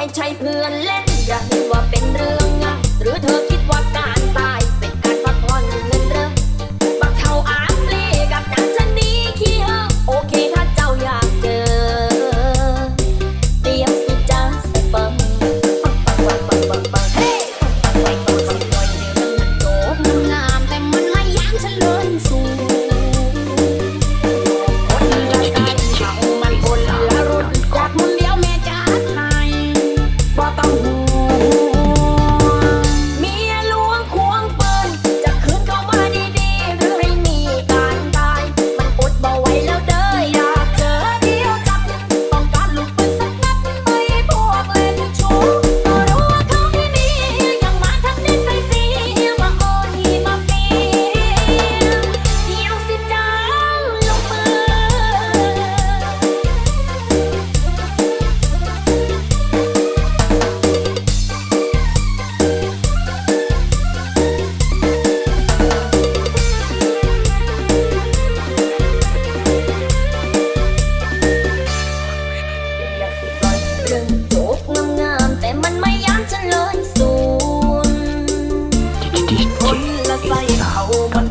ไม่ใช่เพื่อนเล่นอย่าถือว่าเป็นเรื่องง่ายหรือเธอ how much